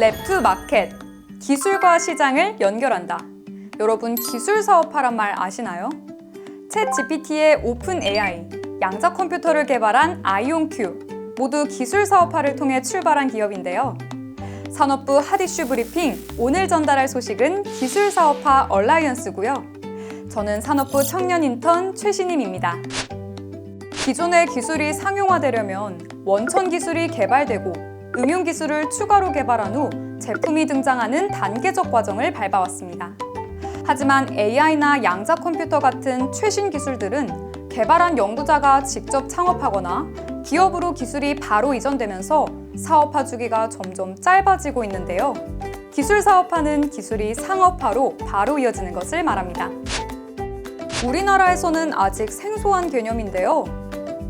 랩 투 마켓, 기술과 시장을 연결한다. 여러분 기술 사업화란 말 아시나요? 챗 GPT의 오픈 AI, 양자 컴퓨터를 개발한 아이온큐 모두 기술 사업화를 통해 출발한 기업인데요. 산업부 핫이슈 브리핑 오늘 전달할 소식은 기술 사업화 얼라이언스고요. 저는 산업부 청년 인턴 최신임입니다. 기존의 기술이 상용화되려면 원천 기술이 개발되고 응용 기술을 추가로 개발한 후 제품이 등장하는 단계적 과정을 밟아왔습니다. 하지만 AI나 양자 컴퓨터 같은 최신 기술들은 개발한 연구자가 직접 창업하거나 기업으로 기술이 바로 이전되면서 사업화 주기가 점점 짧아지고 있는데요. 기술 사업화는 기술이 상업화로 바로 이어지는 것을 말합니다. 우리나라에서는 아직 생소한 개념인데요.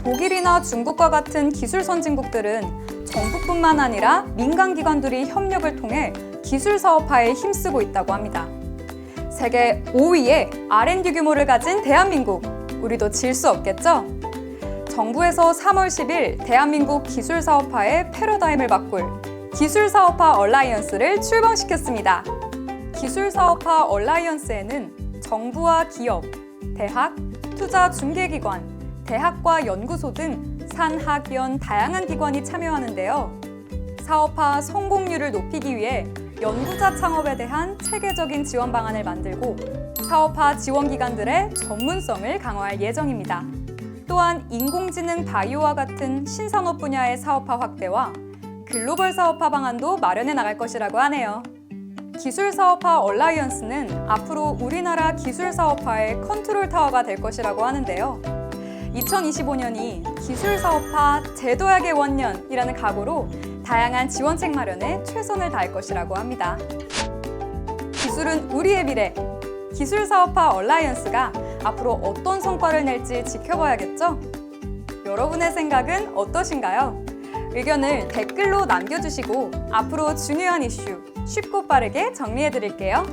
독일이나 중국과 같은 기술 선진국들은 정부뿐만 아니라 민간 기관들이 협력을 통해 기술 사업화에 힘쓰고 있다고 합니다. 세계 5위의 R&D 규모를 가진 대한민국, 우리도 질 수 없겠죠? 정부에서 3월 10일 대한민국 기술 사업화의 패러다임을 바꿀 기술 사업화 얼라이언스를 출범시켰습니다. 기술 사업화 얼라이언스에는 정부와 기업, 대학, 투자 중개기관, 대학과 연구소 등 산학연 다양한 기관이 참여하는데요. 사업화 성공률을 높이기 위해 연구자 창업에 대한 체계적인 지원 방안을 만들고 사업화 지원 기관들의 전문성을 강화할 예정입니다. 또한 인공지능 바이오와 같은 신산업 분야의 사업화 확대와 글로벌 사업화 방안도 마련해 나갈 것이라고 하네요. 기술 사업화 얼라이언스는 앞으로 우리나라 기술 사업화의 컨트롤 타워가 될 것이라고 하는데요. 2025년이 기술 사업화 제도약의 원년이라는 각오로 다양한 지원책 마련에 최선을 다할 것이라고 합니다. 기술은 우리의 미래. 기술 사업화 얼라이언스가 앞으로 어떤 성과를 낼지 지켜봐야겠죠? 여러분의 생각은 어떠신가요? 의견을 댓글로 남겨주시고 앞으로 중요한 이슈 쉽고 빠르게 정리해 드릴게요.